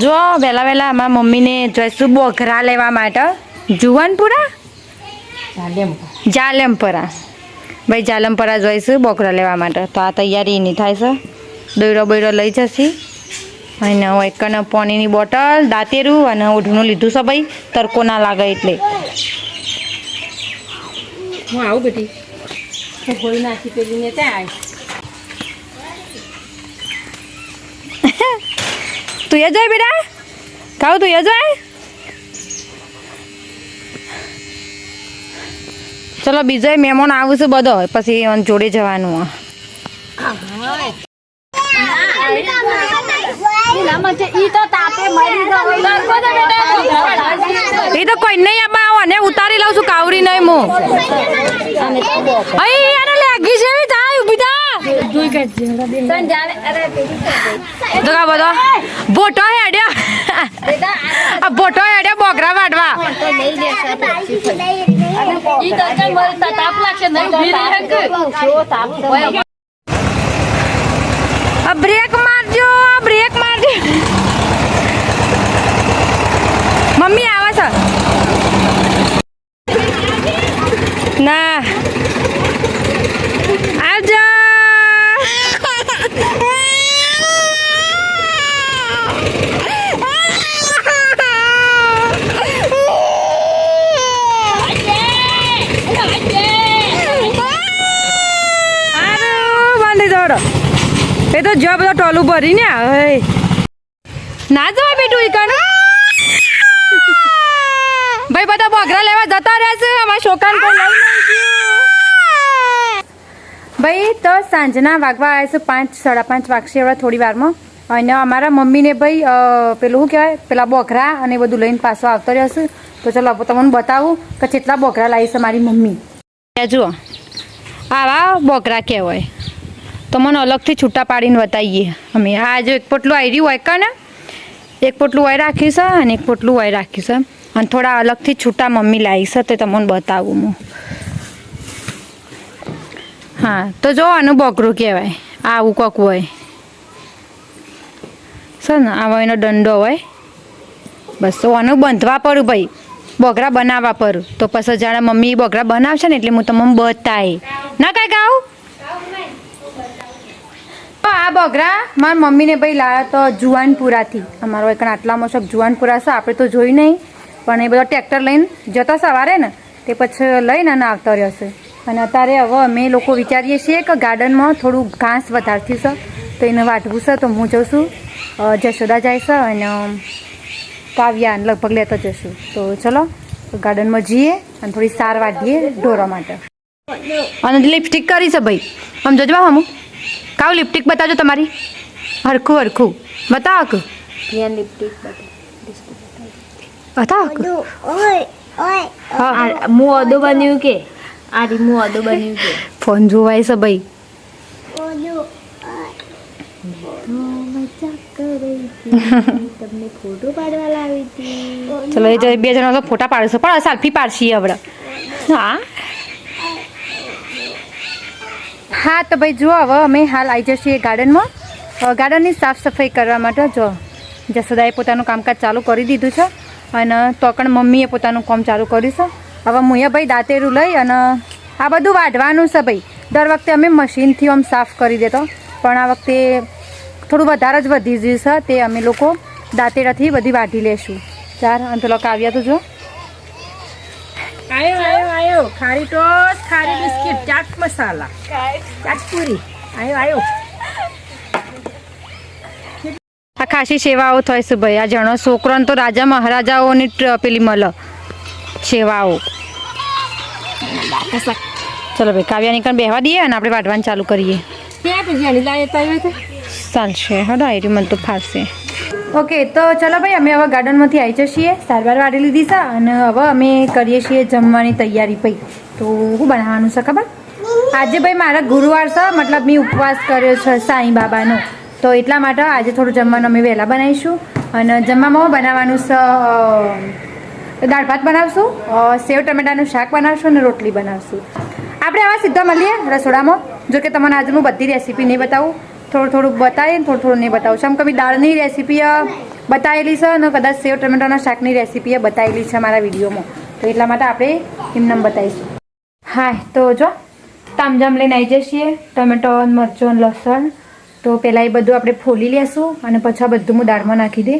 જો વહેલા વહેલા અમારા મમ્મીને જઈશું બોઘરા લેવા માટે. જુવાનપુરા જાલમપરા. ભાઈ જાલમપરા જઈશું બોઘરા લેવા માટે. તો આ તૈયારી એની થાય છે. દોયરો બોયરો લઈ જશે. અને એકને પાણીની બોટલ દાંતેરું અને ઓઢણું લીધું છે ભાઈ. તડકો ના લાગે એટલે. હું આવું બેટી? ગોળી નાખી પેલી ત્યાં આવી તું એ જાય બેટા? ખાવ તું એ ચલો બીજો મહેમાન આવું છે બધો પછી જોડે જવાનું. એ તો કોઈ નહીં આબા આવો ને ઉતારી લઉં છું કાવરી નહીં હું અહીં લાગી છે થાય કા બધો બોટો હેડ્યો. આ બોટો હેડ્યો બોકરા વાટવા બ્રેક મારજો બ્રેક મારજો. મમ્મી આવે છે. ના. બાંધી એ તો જો બધો ટોલું ભરીને આવે ના જવા બેટું ઈકણ ભાઈ, બધા બોગરા લેવા જતા રહેશે અમારા છોકરાને કોઈ લઈ ભાઈ, તો સાંજના વાગવા આવે છે પાંચ, સાડા પાંચ વાગશે હવે થોડી વારમાં. અને અમારા મમ્મીને ભાઈ પેલું શું કહેવાય? પેલા બોઘરા અને બધું લઈને પાછો આવતો રહેશે તો ચલો તમને બતાવું કે કેટલા બોઘરા લાવી છે મારી મમ્મી. જુઓ. આવા બોઘરા કહેવાય. તો મને અલગથી છૂટા પાડીને બતાવીએ. અમે આ જો એક પોટલું આવી રહ્યું હોય કાને, એક પોટલું હોય રાખ્યું છે અને એક પોટલું હોય રાખ્યું છે. અને થોડા અલગથી છૂટા મમ્મી લાવી છે તે તમને બતાવું હું. હા, તો જો આનું બોકરું કહેવાય. આવું કોક હોય. છે ને, આવો એનો દંડો હોય. બસ, તો આનું બંધવા પડું ભાઈ. બોગરા બનાવવા પડું. તો પછી જાણે મમ્મી બોગરા બનાવશે ને એટલે હું તમને બતાય ના કાંઈ ગાઉં આ બગરા મારા મમ્મીને ભાઈ લાવ્યા તો જુવાનપુરાથી. અમારો એક આટલામાં શોખ જુવાનપુરા છે, આપણે તો જોઈ નહીં. પણ એ બધો ટ્રેક્ટર લઈને જતા સવારે ને, તે પછી લઈને અને આવતો રહ્યો છે. અને અત્યારે હવે અમે લોકો વિચારીએ છીએ કે ગાર્ડનમાં થોડું ઘાસ વધારતી છે, તો એને વાટવું છે, તો હું જઉં છું. જશોદા જાય છે અને કાવ્યા લગભગ લેતો જશું. તો ચલો, ગાર્ડનમાં જઈએ અને થોડી સાર વાટીએ ઢોરા માટે. અને લિપસ્ટિક કરી છે ભાઈ. આમ જજવા હમું કાવ લિપસ્ટિક બતાવજો તમારી. હરખું હરખું. બતાવો કે? ત્યાં લિપસ્ટિક બતાવો. કે? ઓય આ મુ અદો બન્યું કે? આ રી મુ અદો બન્યું કે? ફોન જોવાય છે ભાઈ. તમને ફોટો પાડવા લાવી હતી. ચલો એ બે જણા તો ફોટા પાડશે પણ સેલ્ફી પાડશી આપણે હા? હા, તો ભાઈ જુઓ, હવે અમે હાલ આવી જઈએ ગાર્ડનમાં. ગાર્ડનની સાફ સફાઈ કરવા માટે જો જસોદાએ પોતાનું કામકાજ ચાલુ કરી દીધું છે અને તોકણ મમ્મીએ પોતાનું કામ ચાલુ કર્યું છે. હવે મુએ ભાઈ દાંતેરું લઈ અને આ બધું વાઢવાનું છે ભાઈ. દર વખતે અમે મશીનથી આમ સાફ કરી દેતો, પણ આ વખતે થોડું વધારે જ વધી ગયું છે, તે અમે લોકો દાંતેરાથી બધી વાઢી લેશું. ચાર અને પેલો કાવ્યા તો જો. આયો આયો આયો. Khari toast khari biscuit chaat masala. Chaat puri. આયો આયો. આ ખાસી સેવાઓ થાય છે ભાઈ આ જણો છોકરોને તો રાજા મહારાજાઓની પેલી મળ સેવાઓ. ચલો ભાઈ કાવ્યા નીકળ બેહવા દઈએ અને આપણે વાટવાનું ચાલુ કરીએ. ચાલશે હા આયરી મને તો ફાવશે. ઓકે તો ચલો ભાઈ અમે હવે ગાર્ડનમાંથી આવી જઈએ સારવાર વાળી લીધી છે અને હવે અમે કરીએ છીએ જમવાની તૈયારી ભાઈ. તો શું બનાવવાનું છે ખબર? આજે ભાઈ મારા ગુરુવાર છે મતલબ મેં ઉપવાસ કર્યો છે સાંઈ બાબાનો. તો એટલા માટે આજે થોડું જમવાનું અમે વહેલા બનાવીશું. અને જમવામાં બનાવવાનું છે દાળ ભાત બનાવશું સેવ ટમેટાનું શાક બનાવશું અને રોટલી બનાવશું. આપણે આવા સીધા મળીએ રસોડામાં. જો કે તમને આજે હું બધી રેસીપી નહીં બતાવું. થોડું થોડું બતાવીને થોડું થોડું નહીં બતાવું. છું, આમ કભી દાળની રેસીપી બતાવેલી છે અને કદાચ સેવ ટમેટાના શાકની રેસીપી બતાવેલી છે મારા વિડીયોમાં. તો એટલા માટે આપણે એમને બતાવીશું. હા તો જો તામજામ લઈને આવી જઈએ ટમેટો મરચું લસણ. તો પહેલાં એ બધું આપણે ફોલી લેશું અને પછી બધું હું દાળમાં નાખી દે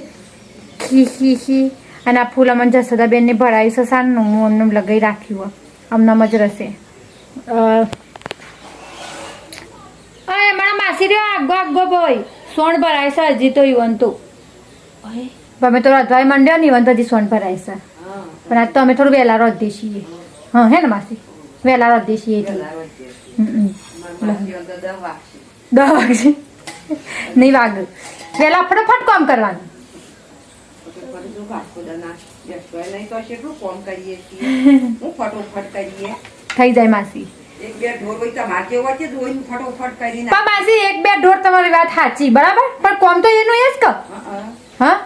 ખી ખી ખી. અને આ ફૂલ અમને જસદાબેનને ભરાવી છે હું અમને લગાવી રાખ્યું અમને જ રસે અરે મારા માસી આગો ભાઈ. સોન ભરાય છે હજી તો યુવન તો અમે તો રાધવાય માંડ્યો ને ઈવન તો હજી સોન ભરાય છે પણ આજ તો અમે થોડું વહેલા રોધી છીએ હા હે ને માસી? વહેલા રોધી છીએ એટલે. હમ, હમ. વાગે નહીં વાગ. વહેલા ફટાફટ કામ કરવાનું. થઈ જાય માસી. એક બે ઢોર હોય તમારે જેવો છે દોઈને ફટોફટ કરીને પણ માસી એક બે ઢોર તમારી વાત સાચી બરાબર? પણ કોમ તો એનું એ જ કર હા.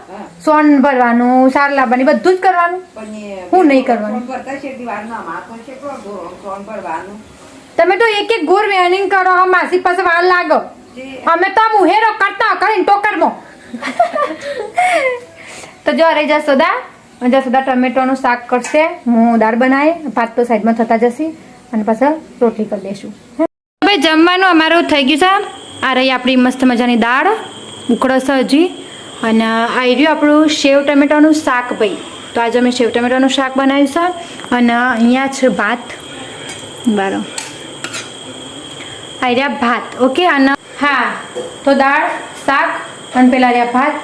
સોન ભરવાનું સાર લાવવાની બધું જ કરવાનું? હું નહીં કરવાનું. ભરતા છે દિવાળના માથો છે તો ભરવાનું. તમે તો એક એક ગોર વેનિંગ કરો માસી પાસે વાર લાગો. અમે તો મુહેરો કરતા કરીને ટોકરમાં. તો જો રહી જસોદા જશોદા ટમેટોનું શાક કરશે. હું દાળ બનાવી ભાત તો સાઈડમાં થતા જશે. અને પાછા રોટલી કરી દઈશું ભાઈ જમવાનું અમારું થઈ ગયું છે. આ રહી આપણી મસ્ત મજાની દાળ, ઉકળો હજી અને આ રહ્યું આપણું સેવ ટમેટાનું શાક ભાઈ. તો આજે અમે સેવ ટમેટાનું શાક બનાવ્યું છે અને અહીંયા છે ભાત. બારો આ રહ્યા ભાત. ઓકે, અને હા, તો દાળ, શાક અને પેલા રહ્યા ભાત.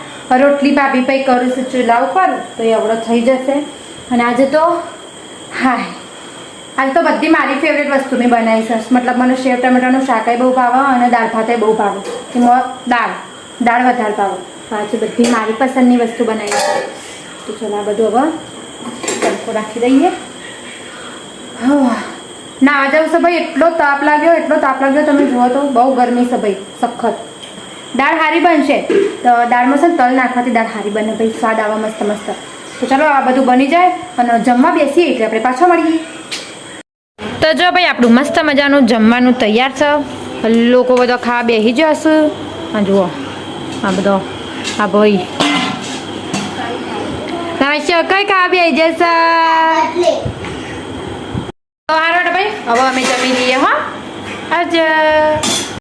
રોટલી ભાભી પઈ કરું છું ચૂલા ઉપર, તો એ અવડો થઈ જશે. અને આજે તો, હાય. આજે તો બધી મારી ફેવરેટ વસ્તુ મેં બનાવી છે. મતલબ મને સેવ ટમેટાનું શાકાય બહુ ભાવે અને દાળ ભાતે બહુ ભાવે. એમાં દાળ દાળ વધારે ભાવે. પાછી બધી મારી પસંદની વસ્તુ બનાવી છે. તો ચલો આ બધું હવે તડકો રાખી દઈએ. ના આજે છે ભાઈ? એટલો તાપ લાગ્યો, એટલો તાપ લાગ્યો. તમે જુઓ તો બહુ ગરમી છે ભાઈ, સખત. દાળ હારી બનશે? તો દાળમાં છે તલ નાખવાથી દાળ હારી બને ભાઈ. સ્વાદ આવા મસ્ત મસ્ત. તો ચાલો આ બધું બની જાય અને જમવા બેસીએ એટલે આપણે પાછો મળીએ. તો જો ભાઈ, આપણું મસ્ત મજાનું જમવાનું તૈયાર છે. લોકો બધો ખાવા બેસી જશે આ જુઓ, આ બધો, આ ભાઈ. કઈ ખાવા બેસી જશે તો ભાઈ, હવે અમે જમી લઈએ, હો. આજે